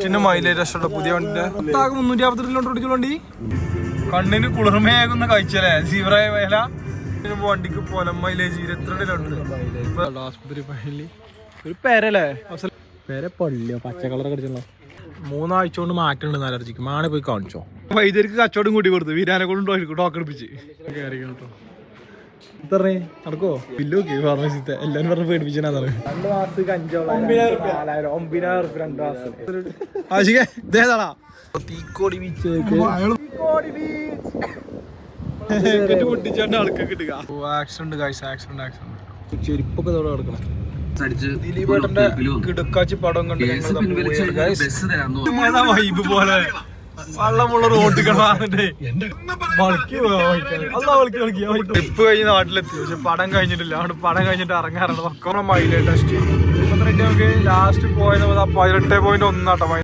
ടെസ്റ്റിന് മൈലേജ് രക്ഷപ്പെട്ട പുതിയ വണ്ടിന്റെ പത്താകെ മുന്നൂറ്റി അറുപത്തി കിലോമീറ്റർ ഓടിച്ചുള്ള വണ്ടി കണ്ണിന് കുളിർമയാകുന്ന കാഴ്ചല്ലേ സീവറായ വേല. വണ്ടിക്ക് പോലം മൈലേജ് ഇരുപത്തിരണ്ടിലുണ്ട് ആസ്പത്രി പള്ളി ഒരു പേരല്ലേ? പേരെ പള്ളിയോ? പച്ച കളറൊക്കെ അടിച്ചല്ലോ മൂന്നാഴ്ച കൊണ്ട് മാറ്റുണ്ട് അലർജിക്ക് മാണെ പോയി കാണിച്ചോ. വൈദ്യർക്ക് കച്ചവടം കൂട്ടി കൊടുത്തു. വീരാനെ കൊണ്ട് ടോക്കടിപ്പിച്ച് നടക്കോ? ബില്ല് നോക്കി ഫാർമസിത്തെ എല്ലാരും പറഞ്ഞ് പേടിപ്പിച്ചാണ് രണ്ട് മാസത്തേക്ക് അഞ്ചോളം നാലായിരം ഒമ്പതിനായിരം ഉറുപ്പ് രണ്ട് മാസം ആശികേ ഇതേതാടാ തീക്കോടി ബീച്ച് പൊട്ടിച്ചാണ്ട് ആൾക്കൊക്കെ കിട്ടുക. ആക്സിഡന്റ് കാഴ്ച ആക്സിഡന്റ് ആക്സിഡന്റ് ചെരുപ്പൊക്കെ ഇതോടെ കിടക്കണം ദിലീപേട്ടന്റെ കിടക്കാച്ചി പടം കണ്ട് വൈബ് പോലെ. വള്ളമുള്ള റോഡ് കിടന്നിട്ടേ ട്രിപ്പ് കഴിഞ്ഞ നാട്ടിലെത്തി. പക്ഷെ പടം കഴിഞ്ഞിട്ടില്ല. അവിടെ പടം കഴിഞ്ഞിട്ട് ഇറങ്ങാറുണ്ട്. മൈലേജ് ടെസ്റ്റ് നമുക്ക് ലാസ്റ്റ് പോയത് പതിനെട്ട് പോയിന്റ് ഒന്നാട്ടോ